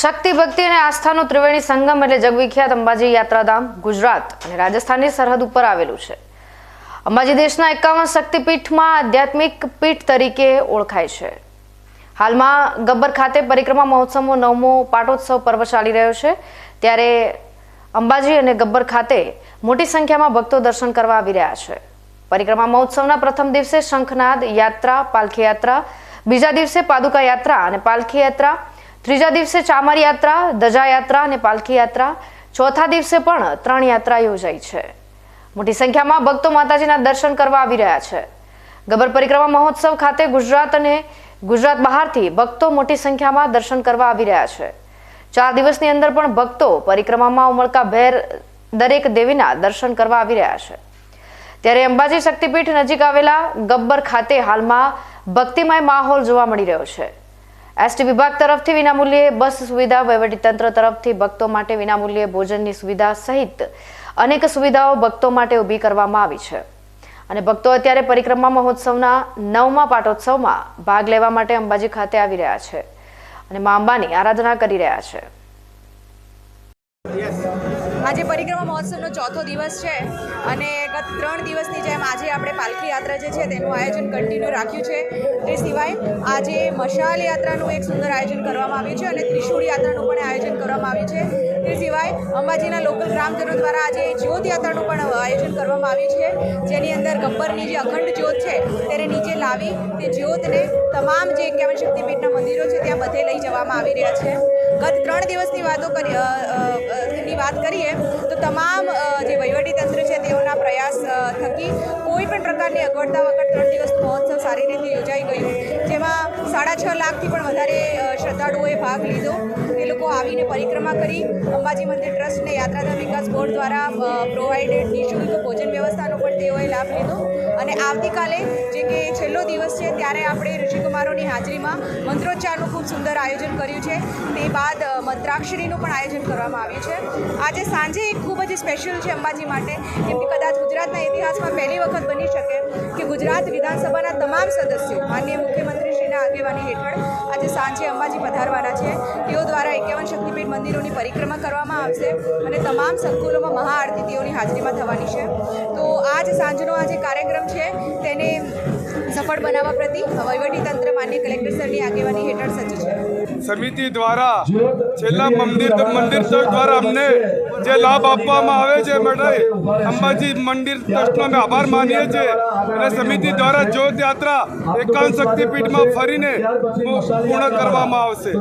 શક્તિ, ભક્તિ અને આસ્થાનું ત્રિવેણી સંગમ એટલે જગવિખ્યાત અંબાજી યાત્રાધામ ગુજરાત અને રાજસ્થાનની સરહદ ઉપર આવેલું છે. અંબાજી દેશના એકાવન શક્તિપીઠમાં આધ્યાત્મિક પીઠ તરીકે ઓળખાય છે. હાલમાં ગબ્બર ખાતે પરિક્રમા મહોત્સવનો નવમો પાટોત્સવ પર્વ ચાલી રહ્યો છે. ત્યારે અંબાજી અને ગબ્બર ખાતે મોટી સંખ્યામાં ભક્તો દર્શન કરવા આવી રહ્યા છે. પરિક્રમા મહોત્સવના પ્રથમ દિવસે શંખનાદ યાત્રા, પાલખી યાત્રા, બીજા દિવસે પાદુકા યાત્રા અને પાલખી યાત્રા ત્રીજા દિવસે ચામર યાત્રા ધજા યાત્રા અને પાલખી યાત્રા ચોથા દિવસે પણ ત્રણ યાત્રા યોજાઈ છે. મોટી સંખ્યામાં ભક્તો માતાજીના દર્શન કરવા આવી રહ્યા છે. ગબ્બર પરિક્રમા મહોત્સવ ખાતે ગુજરાત અને ગુજરાત બહારથી ભક્તો મોટી સંખ્યામાં દર્શન કરવા આવી રહ્યા છે. ચાર દિવસની અંદર પણ ભક્તો પરિક્રમામાં ઉમળકા ભેર દરેક દેવીના દર્શન કરવા આવી રહ્યા છે. ત્યારે અંબાજી શક્તિપીઠ નજીક આવેલા ગબ્બર ખાતે હાલમાં ભક્તિમય માહોલ જોવા મળી રહ્યો છે. એસટી વિભાગ તરફથી વિનામૂલ્યે બસ સુવિધા, વહીવટીતંત્ર તરફથી ભક્તો માટે વિનામૂલ્યે ભોજનની સુવિધા સહિત અનેક સુવિધાઓ ભક્તો માટે ઊભી કરવામાં આવી છે. અને ભક્તો અત્યારે પરિક્રમા મહોત્સવના નવમા પાટોત્સવમાં ભાગ લેવા માટે અંબાજી ખાતે આવી રહ્યા છે. અને મા અંબાની આરાધના કરી રહ્યા છે. આજે પરિક્રમા મહોત્સવનો ચોથો દિવસ છે અને ગત ત્રણ દિવસની જેમ આજે આપણે પાલખી યાત્રા જે છે તેનું આયોજન કન્ટિન્યુ રાખ્યું છે. તે સિવાય આજે મશાલ યાત્રાનું એક સુંદર આયોજન કરવામાં આવ્યું છે અને ત્રિશૂળ યાત્રાનું પણ આયોજન કરવામાં આવ્યું છે. તે સિવાય અંબાજીના લોકલ ગ્રામજનો દ્વારા આજે જ્યોત યાત્રાનું પણ આયોજન કરવામાં આવ્યું છે. જેની અંદર ગબ્બરની જે અખંડ જ્યોત છે તેને નીચે લાવી તે જ્યોતને તમામ જે એકાવન શક્તિપીઠના મંદિરો છે ત્યાં બધે લઈ જવામાં આવી રહ્યા છે. ગત ત્રણ દિવસની વાતો કરી અ, અ, અ, ની વાત કરીએ તો તમામ જે જે વહીવટીતંત્ર છે તેઓના પ્રયાસ થકી કોઈ પણ પ્રકારની અગવડતા વગર ત્રણ દિવસ મહોત્સવ સારી રીતે યોજાઈ ગયો, જેમાં સાડા છ લાખથી પણ વધારે શ્રદ્ધાળુઓએ ભાગ લીધો. તે લોકો આવીને પરિક્રમા કરી. અંબાજી મંદિર ટ્રસ્ટને યાત્રાધામ વિકાસ બોર્ડ દ્વારા પ્રોવાઇડેડ નિઃશુલ્ક ભોજન વ્યવસ્થાનો પણ તેઓએ લાભ લીધો. અને આવતીકાલે, જે કે છેલ્લો દિવસ છે, ત્યારે આપણે ઋષિકુમારોની હાજરીમાં મંત્રોચ્ચારનું ખૂબ સુંદર આયોજન કર્યું છે. તે બાદ મંત્રાક્ષરીનું પણ આયોજન કરવામાં આવ્યું છે. આજે સાંજે એક ખૂબ જ સ્પેશિયલ છે અંબાજી માટે. કેમ કે કદાચ ગુજરાતના ઇતિહાસમાં પહેલી વખત બની શકે કે ગુજરાત વિધાનસભાના તમામ સદસ્યો માનનીય મુખ્યમંત્રીશ્રીના આગેવાની હેઠળ આજે સાંજે અંબાજી પધારવાના છે. તેઓ દ્વારા એકાવન શક્તિપીઠ મંદિરોની પરિક્રમા કરવામાં આવશે અને તમામ સંકુલોમાં મહાઆરતી તેઓની હાજરીમાં થવાની છે. તો આજ સાંજનો આ જે કાર્યક્રમ છે, તેને સફળ બનાવવા પ્રતિ વહીવટીતંત્ર માન્ય કલેક્ટર સરની આગેવાની હેઠળ સજ્જ છે. સમિતિ દ્વારા છેલ્લા મંદિર મંદિર ટ્રસ્ટ દ્વારા અમને જે લાભ આપવામાં આવે છે માટે અંબાજી મંદિર ટ્રસ્ટનો અમે આભાર માનીએ છીએ. અને સમિતિ દ્વારા જ્યોત યાત્રા એકાંત શક્તિપીઠમાં ફરીને પૂર્ણ કરવામાં આવશે.